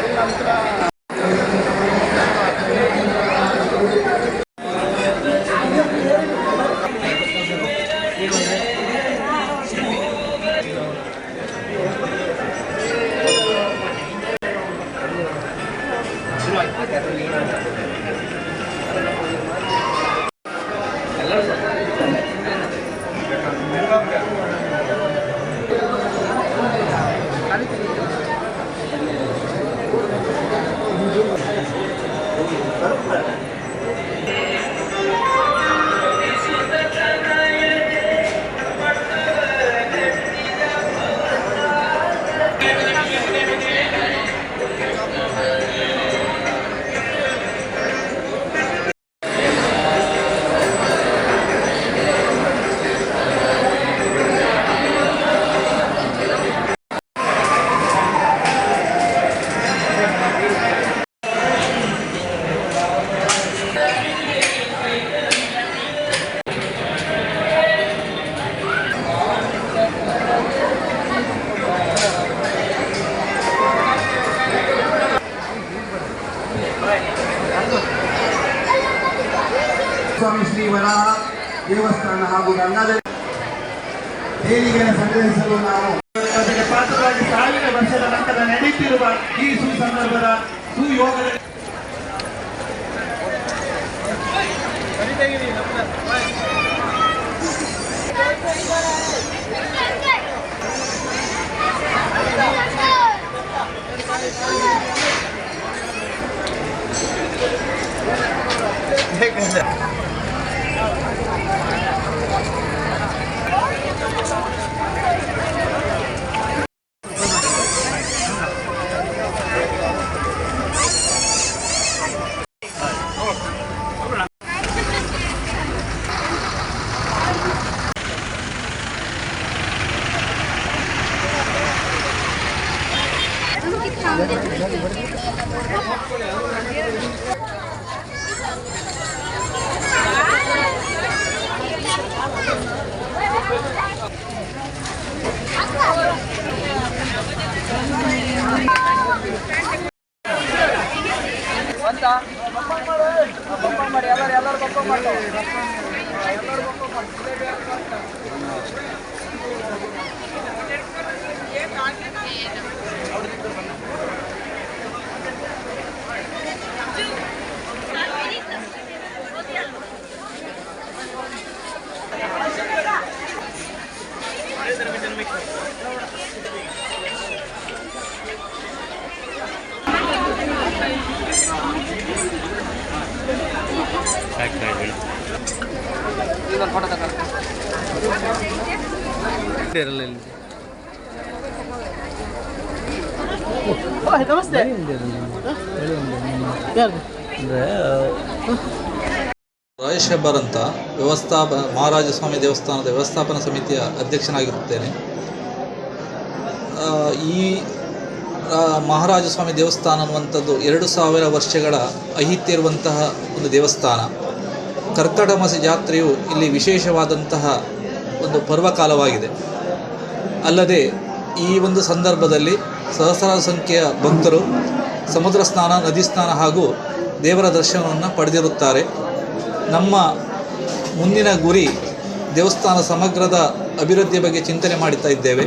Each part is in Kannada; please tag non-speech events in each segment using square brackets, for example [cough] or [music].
많이 남더라. ಸ್ವಾಮಿ ದೇವಸ್ಥಾನ ಹಾಗೂ ಗಂಗಾಧರ ದೇವಿಗೆಯನ್ನು ಸಂಗ್ರಹಿಸಲು ನಾವು ಪಾತ್ರವಾಗಿ ಸಾವಿರ ವರ್ಷದ ನಂತರ ನಡೆಯುತ್ತಿರುವ ಈ ಸುಸಂದರ್ಭದ ಸುಯೋಗದ Gracias. ನಮಸ್ತೆ ಹೆಬ್ಬಾರ್ ಅಂತ ವ್ಯವಸ್ಥಾಪ, ಮಹಾರಾಜ ಸ್ವಾಮಿ ದೇವಸ್ಥಾನದ ವ್ಯವಸ್ಥಾಪನಾ ಸಮಿತಿಯ ಅಧ್ಯಕ್ಷನಾಗಿರುತ್ತೇನೆ. ಈ ಮಹಾರಾಜಸ್ವಾಮಿ ಮಹಾರಾಜ ಸ್ವಾಮಿ ದೇವಸ್ಥಾನ ಅನ್ನುವಂಥದ್ದು ಎರಡು ಸಾವಿರ ವರ್ಷಗಳ ಐಹಿತ್ಯ ಇರುವಂತಹ ಒಂದು ದೇವಸ್ಥಾನ. ಕರ್ಕಟ ಮಾಸ ಜಾತ್ರೆಯು ಇಲ್ಲಿ ವಿಶೇಷವಾದಂತಹ ಒಂದು ಪರ್ವಕಾಲವಾಗಿದೆ. ಅಲ್ಲದೆ ಈ ಒಂದು ಸಂದರ್ಭದಲ್ಲಿ ಸಹಸ್ರಾರು ಸಂಖ್ಯೆಯ ಭಕ್ತರು ಸಮುದ್ರ ಸ್ನಾನ, ನದಿ ಸ್ನಾನ ಹಾಗೂ ದೇವರ ದರ್ಶನವನ್ನು ಪಡೆದಿರುತ್ತಾರೆ. ನಮ್ಮ ಮುಂದಿನ ಗುರಿ ದೇವಸ್ಥಾನ ಸಮಗ್ರದ ಅಭಿವೃದ್ಧಿಯ ಬಗ್ಗೆ ಚಿಂತನೆ ಮಾಡುತ್ತಾ ಇದ್ದೇವೆ.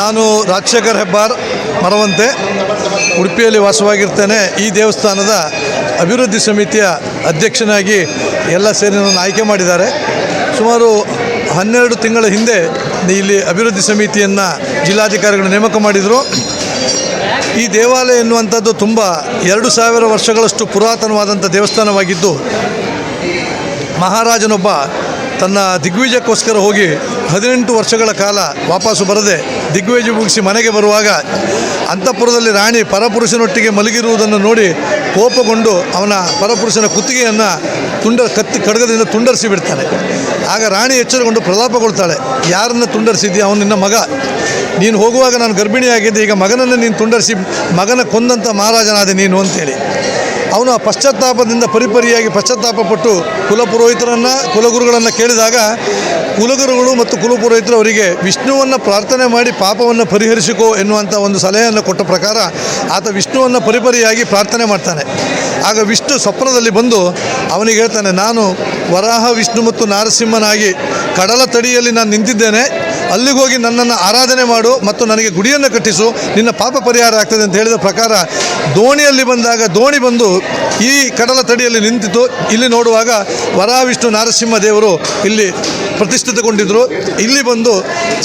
ನಾನು ರಾಜಶೇಖರ್ ಹೆಬ್ಬಾರ್ ಮರವಂತೆ ಉಡುಪಿಯಲ್ಲಿ ವಾಸವಾಗಿರ್ತೇನೆ. ಈ ದೇವಸ್ಥಾನದ ಅಭಿವೃದ್ಧಿ ಸಮಿತಿಯ ಅಧ್ಯಕ್ಷನಾಗಿ ಎಲ್ಲ ಸೇರಿ ಆಯ್ಕೆ ಮಾಡಿದ್ದಾರೆ. ಸುಮಾರು ಹನ್ನೆರಡು ತಿಂಗಳ ಹಿಂದೆ ಇಲ್ಲಿ ಅಭಿವೃದ್ಧಿ ಸಮಿತಿಯನ್ನು ಜಿಲ್ಲಾಧಿಕಾರಿಗಳು ನೇಮಕ ಮಾಡಿದರು. ಈ ದೇವಾಲಯ ಎನ್ನುವಂಥದ್ದು ತುಂಬ ಎರಡು ಸಾವಿರ ವರ್ಷಗಳಷ್ಟು ಪುರಾತನವಾದಂಥ ದೇವಸ್ಥಾನವಾಗಿದ್ದು, ಮಹಾರಾಜನೊಬ್ಬ ತನ್ನ ದಿಗ್ವಿಜಯಕ್ಕೋಸ್ಕರ ಹೋಗಿ ಹದಿನೆಂಟು ವರ್ಷಗಳ ಕಾಲ ವಾಪಸ್ಸು ಬರದೆ ದಿಗ್ವಿಜಯ ಮುಗಿಸಿ ಮನೆಗೆ ಬರುವಾಗ ಅಂತಃಪುರದಲ್ಲಿ ರಾಣಿ ಪರಪುರುಷನೊಟ್ಟಿಗೆ ಮಲಗಿರುವುದನ್ನು ನೋಡಿ ಕೋಪಗೊಂಡು ಅವನ ಪರಪುರುಷನ ಕುತ್ತಿಗೆಯನ್ನು ತುಂಡ ಕತ್ತಿ ಖಡ್ಗದಿಂದ ತುಂಡರಿಸಿ ಬಿಡ್ತಾನೆ. ಆಗ ರಾಣಿ ಎಚ್ಚರಗೊಂಡು ಪ್ರಲಾಪಗೊಳ್ತಾಳೆ. ಯಾರನ್ನು ತುಂಡರಿಸಿದ್ದೀ ಅವನು ನಿನ್ನ ಮಗ. ನೀನು ಹೋಗುವಾಗ ನಾನು ಗರ್ಭಿಣಿಯಾಗಿದ್ದೆ, ಈಗ ಮಗನನ್ನು ನೀನು ತುಂಡರಿಸಿ, ಮಗನ ಕೊಂದಂಥ ಮಹಾರಾಜನಾದೆ ನೀನು ಅಂತೇಳಿ. ಅವನು ಪಶ್ಚಾತ್ತಾಪದಿಂದ ಪರಿಪರಿಯಾಗಿ ಪಶ್ಚಾತ್ತಾಪಪಟ್ಟು ಕುಲಪುರೋಹಿತರನ್ನು, ಕುಲಗುರುಗಳನ್ನು ಕೇಳಿದಾಗ ಕುಲಗುರುಗಳು ಮತ್ತು ಕುಲಪುರೋಹಿತರು ಅವರಿಗೆ, ವಿಷ್ಣುವನ್ನು ಪ್ರಾರ್ಥನೆ ಮಾಡಿ ಪಾಪವನ್ನು ಪರಿಹರಿಸಿಕೋ ಎನ್ನುವಂಥ ಒಂದು ಸಲಹೆಯನ್ನು ಕೊಟ್ಟ ಪ್ರಕಾರ ಆತ ವಿಷ್ಣುವನ್ನು ಪರಿಪರಿಯಾಗಿ ಪ್ರಾರ್ಥನೆ ಮಾಡ್ತಾನೆ. ಆಗ ವಿಷ್ಣು ಸ್ವಪ್ನದಲ್ಲಿ ಬಂದು ಅವನಿಗೆ ಹೇಳ್ತಾನೆ, ನಾನು ವರಾಹ ವಿಷ್ಣು ಮತ್ತು ನಾರಸಿಂಹನಾಗಿ ಕಡಲ ತಡಿಯಲ್ಲಿ ನಾನು ನಿಂತಿದ್ದೇನೆ. ಅಲ್ಲಿಗೆ ಹೋಗಿ ನನ್ನನ್ನು ಆರಾಧನೆ ಮಾಡು ಮತ್ತು ನನಗೆ ಗುಡಿಯನ್ನು ಕಟ್ಟಿಸು. ನಿನ್ನ ಪಾಪ ಪರಿಹಾರ ಆಗ್ತದೆ ಅಂತ ಹೇಳಿದ ಪ್ರಕಾರ ದೋಣಿಯಲ್ಲಿ ಬಂದಾಗ ದೋಣಿ ಬಂದು ಈ ಕಡಲ ತಡಿಯಲ್ಲಿ ನಿಂತಿತು ಇಲ್ಲಿ ನೋಡುವಾಗ ವರಾವಿಷ್ಣು ನರಸಿಂಹ ದೇವರು ಇಲ್ಲಿ ಪ್ರತಿಷ್ಠಿತಗೊಂಡಿದ್ದರು ಇಲ್ಲಿ ಬಂದು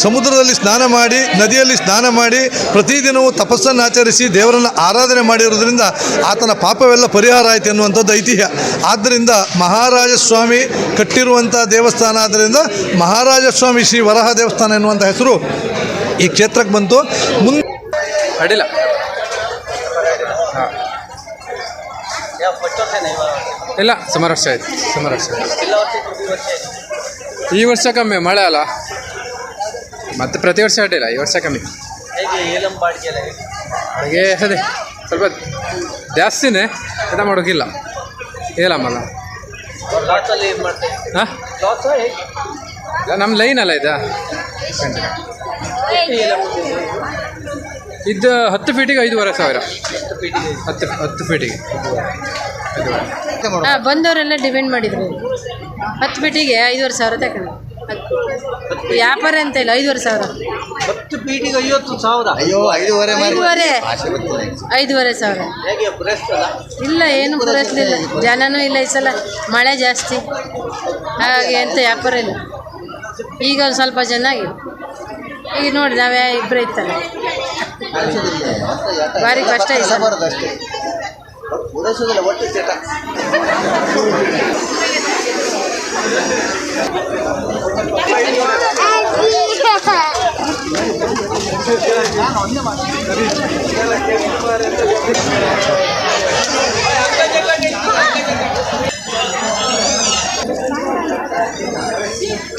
ಸಮುದ್ರದಲ್ಲಿ ಸ್ನಾನ ಮಾಡಿ, ನದಿಯಲ್ಲಿ ಸ್ನಾನ ಮಾಡಿ, ಪ್ರತಿದಿನವೂ ತಪಸ್ಸನ್ನು ಆಚರಿಸಿ ದೇವರನ್ನು ಆರಾಧನೆ ಮಾಡಿರೋದ್ರಿಂದ ಆತನ ಪಾಪವೆಲ್ಲ ಪರಿಹಾರ ಆಯಿತು ಎನ್ನುವಂಥದ್ದು ಐತಿಹ್ಯ. ಆದ್ದರಿಂದ ಮಹಾರಾಜ ಸ್ವಾಮಿ ಕಟ್ಟಿರುವಂಥ ದೇವಸ್ಥಾನ ಆದ್ದರಿಂದ ಮಹಾರಾಜ ಸ್ವಾಮಿ ಶ್ರೀ ವರಹ ದೇವಸ್ಥಾನ ಎನ್ನುವಂಥ ಹೆಸರು ಈ ಕ್ಷೇತ್ರಕ್ಕೆ ಬಂತು. ಮುಂದೆ ಅಡಿಲ್ಲ ಇಲ್ಲ ಸುಮಾರು ವರ್ಷ ಆಯ್ತು ಸುಮಾರು ವರ್ಷ ಈ ವರ್ಷ ಕಮ್ಮಿ ಮಳೆ ಅಲ್ಲ. ಮತ್ತೆ ಪ್ರತಿ ವರ್ಷ ಅಡ್ಡಿಲ್ಲ ಈ ವರ್ಷ ಕಮ್ಮಿ. ಹಾಗೆ ಅದೇ ಸ್ವಲ್ಪ ಜಾಸ್ತಿನೇ ಇದು ಮಾಡೋಕ್ಕಿಲ್ಲ ಏಲಮ್ಮಲ್ಲ ಹಾಂ? ನಮ್ಮ ಲೈನ್ ಅಲ್ಲ ಇದಾ. ಇದು ಹತ್ತು ಫೀಟಿಗೆ ಐದೂವರೆ ಸಾವಿರ. ಹತ್ತು ಹತ್ತು ಫೀಟಿಗೆ ಹಾಂ ಬಂದವರೆಲ್ಲ ಡಿಪೆಂಡ್ ಮಾಡಿದ್ರು. ಹತ್ತು ಫೀಟಿಗೆ ಐದುವರೆ ಸಾವಿರ ತಗೊಂಡು ವ್ಯಾಪಾರ ಅಂತ ಇಲ್ಲ ಐದುವರೆ ಸಾವಿರ. ಹತ್ತು ಫೀಟಿಗೆ ಐವತ್ತು ಸಾವಿರ. ಐದುವರೆ ಐದೂವರೆ. ಸಾವಿರ. ಇಲ್ಲ ಏನು ಪೂರೈಸಲಿಲ್ಲ ಜನನೂ ಇಲ್ಲ ಈ ಸಲ. ಮಳೆ ಜಾಸ್ತಿ. ಹಾಗೆ ಎಂತ ವ್ಯಾಪಾರ ಇಲ್ಲ. ಈಗ ಒಂದು ಸ್ವಲ್ಪ ಚೆನ್ನಾಗಿ ಈಗ ನೋಡಿ ನಾವೇ ಇಬ್ಬರು ಇತ್ತಲ್ಲ ಭಾರಿ ಕಷ್ಟ ಈ [laughs] ಚಟ ವಿಷ್ಣು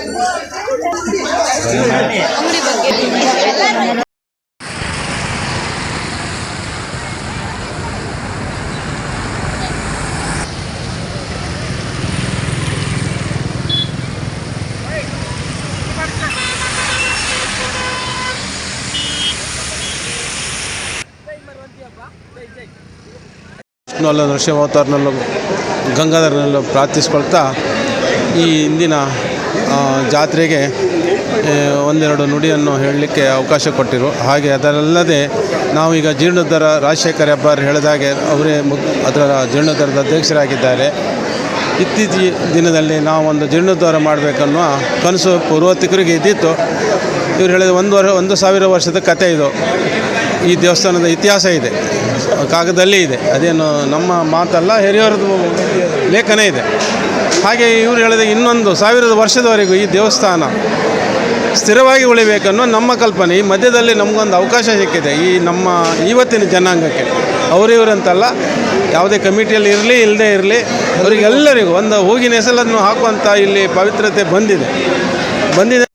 ಗಂಗಾಧರನಲ್ಲೂ ಪ್ರಾರ್ಥಿಸ್ಕೊಳ್ತಾ ಈ ಇಂದಿನ ಜಾತ್ರೆಗೆ ಒಂದೆರಡು ನುಡಿಯನ್ನು ಹೇಳಲಿಕ್ಕೆ ಅವಕಾಶ ಕೊಟ್ಟಿರು. ಹಾಗೆ ಅದರಲ್ಲದೆ ಈಗ ಜೀರ್ಣೋದ್ಧಾರ ರಾಜಶೇಖರ್ ಹೆಬ್ಬಾರ್ ಹೇಳಿದಾಗೆ ಅವರೇ ಅದರ ಜೀರ್ಣೋದ್ಧಾರದ ಅಧ್ಯಕ್ಷರಾಗಿದ್ದಾರೆ. ಇತ್ತೀಚಿನ ದಿನದಲ್ಲಿ ನಾವು ಒಂದು ಜೀರ್ಣೋದ್ಧಾರ ಮಾಡಬೇಕನ್ನುವ ಕನಸು ಪೂರ್ವತಿಕರಿಗೆ ಇದ್ದಿತ್ತು. ಇವರು ಹೇಳಿದ ಒಂದು ವರ್ಷ ಒಂದು ಸಾವಿರ ವರ್ಷದ ಕಥೆ ಇದು. ಈ ದೇವಸ್ಥಾನದ ಇತಿಹಾಸ ಇದೆ. ಕಾಗದಲ್ಲಿ ಇದೆ. ಅದೇನು ನಮ್ಮ ಮಾತಲ್ಲ ಹಿರಿಯವರದ್ದು ಲೇಖನ ಇದೆ. ಹಾಗೆ ಇವರು ಹೇಳಿದ ಇನ್ನೊಂದು ಸಾವಿರದ ವರ್ಷದವರೆಗೂ ಈ ದೇವಸ್ಥಾನ ಸ್ಥಿರವಾಗಿ ಉಳಿಬೇಕನ್ನೋ ನಮ್ಮ ಕಲ್ಪನೆ. ಈ ಮಧ್ಯದಲ್ಲಿ ನಮಗೊಂದು ಅವಕಾಶ ಸಿಕ್ಕಿದೆ. ಈ ನಮ್ಮ ಇವತ್ತಿನ ಜನಾಂಗಕ್ಕೆ. ಅವರಿವರಂತಲ್ಲ ಯಾವುದೇ ಕಮಿಟಿಯಲ್ಲಿ ಇರಲಿ ಇಲ್ಲದೇ ಇರಲಿ, ಅವರಿಗೆಲ್ಲರಿಗೂ ಒಂದು ಹೂಗಿನ ಹೆಸಲನ್ನು ಹಾಕುವಂಥ ಇಲ್ಲಿ ಪವಿತ್ರತೆ ಬಂದಿದೆ. ಬಂದಿದೆ.